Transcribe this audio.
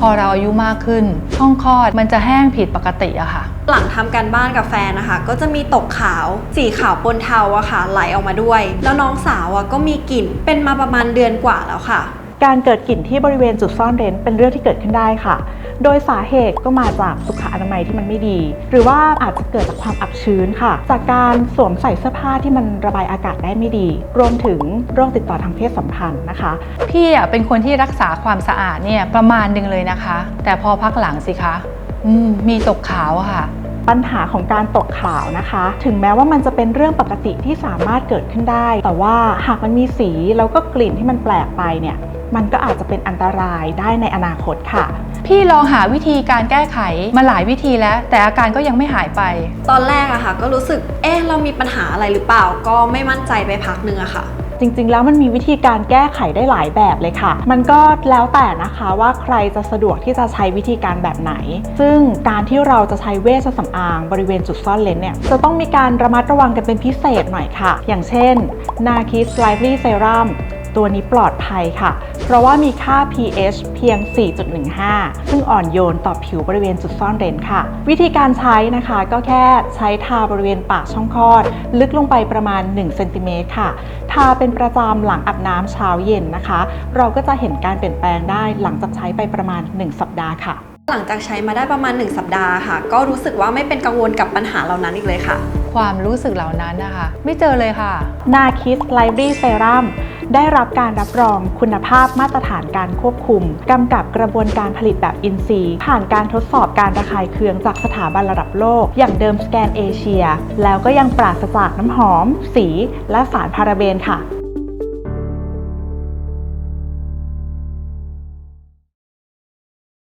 พอเราอายุมากขึ้น ช่องคลอดมันจะแห้งผิดปกติอะค่ะ หลังทำการบ้านกับแฟนนะคะ ก็จะมีตกขาว สีขาวปนเทาอะค่ะ ไหลออกมาด้วย แล้วน้องสาวอะก็มีกลิ่น เป็นมาประมาณเดือนกว่าแล้วค่ะ การเกิดกลิ่นที่บริเวณจุดซ่อนเร้นเป็นเรื่องที่เกิดขึ้นได้ค่ะ โดยสาเหตุก็มาจากสุขอนามัยที่มันไม่ดี หรือว่าอาจจะเกิดจากความอับชื้นค่ะ จากการสวมใส่เสื้อผ้าที่มันระบายอากาศได้ไม่ดี รวมถึงโรคติดต่อทางเพศสัมพันธ์นะคะพี่อะเป็นคนที่รักษาความสะอาดเนี่ยประมาณหนึ่งเลยนะคะ แต่พอพักหลังสิคะอืมมีตกขาวอะค่ะปัญหาของการตกขาวนะคะ ถึงแม้ว่ามันจะเป็นเรื่องปกติที่สามารถเกิดขึ้นได้ แต่ว่าหากมันมีสีแล้วก็กลิ่นที่มันแปลกไปเนี่ย มันก็อาจจะเป็นอันตรายได้ในอนาคตค่ะ พี่ลองหาวิธีการแก้ไขมาหลายวิธีแล้ว แต่อาการก็ยังไม่หายไป ตอนแรกอะค่ะ ก็รู้สึก เอ๊ะ เรามีปัญหาอะไรหรือเปล่า ก็ไม่มั่นใจไปพักหนึงอะค่ะ จริงๆ แล้วมันมีวิธีการแก้ไขได้หลายแบบเลยค่ะ มันก็แล้วแต่นะคะว่าใครจะสะดวกที่จะใช้วิธีการแบบไหน ซึ่งการที่เราจะใช้เวชสำอางบริเวณจุดซ่อนเลนเนี่ย จะต้องมีการระมัดระวังกันเป็นพิเศษหน่อยค่ะ อย่างเช่นนาคิสไลฟ์ลี่เซรั่ม ตัวนี้ปลอดภัยค่ะ เพราะว่ามีค่า pH เพียง 4.15 ซึ่งอ่อนโยนต่อผิวบริเวณจุดซ่อนเร้นค่ะ วิธีการใช้นะคะก็แค่ใช้ทาบริเวณปากช่องคลอด ลึกลงไปประมาณ1เซนติเมตรค่ะ ทาเป็นประจำหลังอาบน้ำเช้าเย็นนะคะ เราก็จะเห็นการเปลี่ยนแปลงได้หลังจากใช้ไปประมาณ 1 สัปดาห์ค่ะหลังจากใช้มาได้ประมาณ 1 สัปดาห์ค่ะ ก็รู้สึกว่าไม่เป็นกังวลกับปัญหาเหล่านั้นอีกเลยค่ะ ความรู้สึกเหล่านั้นนะคะ ไม่เจอเลยค่ะ นาคิสไลบรีเซรั่ม ได้รับการรับรองคุณภาพมาตรฐานการควบคุมกำกับกระบวนการผลิตแบบอินซีย์ผ่านการทดสอบการระคายเคืองจากสถาบันระดับโลก อย่างเดิมสแกนเอเชีย แล้วก็ยังปราศจากน้ำหอม สี และสารพาราเบนค่ะ